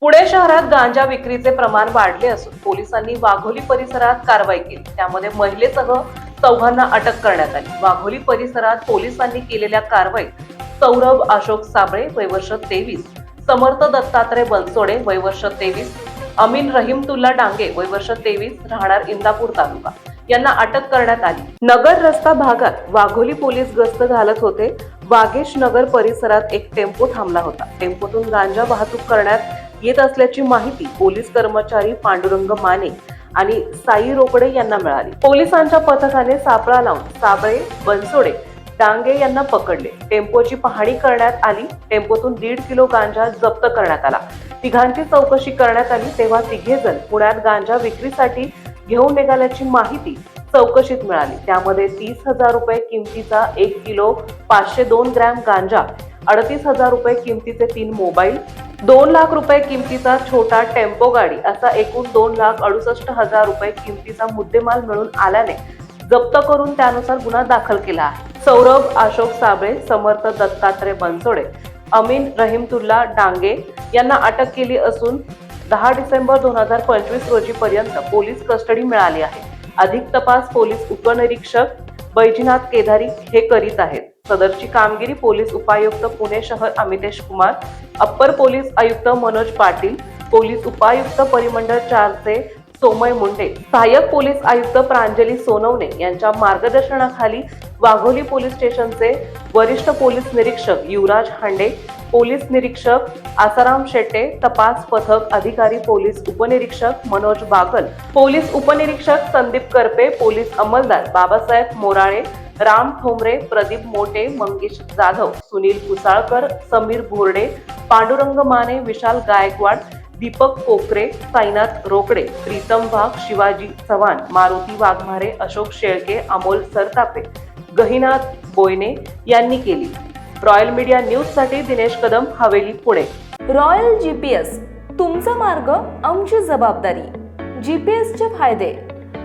पुणे शहरात गांजा विक्रीचे प्रमाण वाढले असून पोलिसांनी वाघोली परिसरात कारवाई केली. त्यामध्ये महिलेसह चौघांना अटक करण्यात आली. वाघोली परिसरात पोलिसांनी केलेल्या कारवाईत सौरभ अशोक साबळे वयवर्ष तेवीस समर्थ दत्तात्रय बनसोडे वयवर्ष तेवीस अमीन रहीमतुल्ला डांगे वयवर्ष तेवीस राहणार इंदापूर तालुका यांना अटक करण्यात आली. नगर रस्ता भागात वाघोली पोलीस गस्त घालत होते. वागेश नगर परिसरात एक टेम्पो थांबला होता. टेम्पोतून गांजा वाहतूक करण्यात येत असल्याची माहिती पोलीस कर्मचारी पांडुरंग माने आणि साई रोकडे यांना मिळाली. पोलिसांच्या पथकाने सापळा लावून साबळे बनसोडे डांगे यांना पकडले. टेम्पोची पाहणी करण्यात आली. टेम्पोतून दीड किलो गांजा जप्त करण्यात आला. तिघांची चौकशी करण्यात आली तेव्हा तिघे जण पुण्यात गांजा विक्रीसाठी घेऊन निघाल्याची माहिती चौकशीत मिळाली. त्यामध्ये तीस हजार रुपये किमतीचा एक किलो पाचशे दोन ग्रॅम गांजा अडतीस हजार रुपये किमतीचे तीन मोबाईल दोन लाख रुपये किमतीचा छोटा टेम्पो गाडी असा एकूण दोन लाख अडुसष्ट हजार रुपये किमतीचा मुद्देमाल मिळून आल्याने जप्त करून त्यानुसार गुन्हा दाखल केला आहे. सौरभ अशोक साबळे समर्थ दत्तात्रय बनसोडे अमीन रहीमतुल्ला डांगे यांना अटक केली असून दहा डिसेंबर दोन हजार पंचवीस रोजी पर्यंत पोलीस कस्टडी मिळाली आहे. अधिक तपास पोलीस उपनिरीक्षक बैजनाथ केदारी हे करीत आहेत. सदरची कामगिरी पोलीस उपायुक्त पुणे शहर अमितेश कुमार अप्पर पोलीस आयुक्त मनोज पाटील पोलीस उपायुक्त परिमंडळ चारचे सोमय मुंडे सहाय्यक पोलीस आयुक्त प्रांजली सोनवणे यांच्या मार्गदर्शनाखाली वाघोली पोलीस स्टेशनचे वरिष्ठ पोलीस निरीक्षक युवराज हांडे पोलीस निरीक्षक आसाराम शेट्टे तपास पथक अधिकारी पोलीस उपनिरीक्षक मनोज बागल पोलीस उपनिरीक्षक संदीप करपे पोलीस अंमलदार बाबासाहेब मोराळे राम ठोंबरे प्रदीप मोटे मंगेश जाधव सुनील कुसाळकर समीर भोरडे पांडुरंग माने विशाल गायकवाड दीपक कोकरे साईनाथ रोकडे प्रीतम वाघ शिवाजी चव्हाण मारुती वाघमारे अशोक शेळके अमोल सरतापे गहिनाथ बोयने यांनी केली. रॉयल मीडिया न्यूजसाठी दिनेश कदम हवेली पुणे. रॉयल जीपीएस तुमचा मार्ग आमची जबाबदारी. जीपीएसचे फायदे.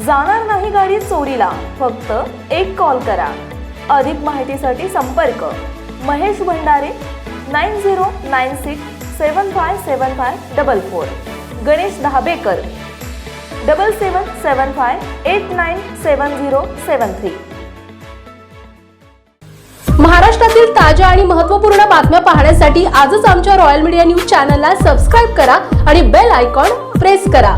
जाणार नाही गाडी चोरीला फक्त एक कॉल करा. अधिक माहितीसाठी संपर्क. Mahesh Bhandare nine zero nine six seven five seven five double four. Ganesh Dhabekar double seven seven five eight nine seven zero seven three. महाराष्ट्रातील ताज्या आणि महत्त्वपूर्ण बातम्या पाहण्यासाठी आजच आमच्या रॉयल मीडिया न्यूज चॅनलला सबस्क्राईब करा आणि बेल आयकॉन प्रेस करा.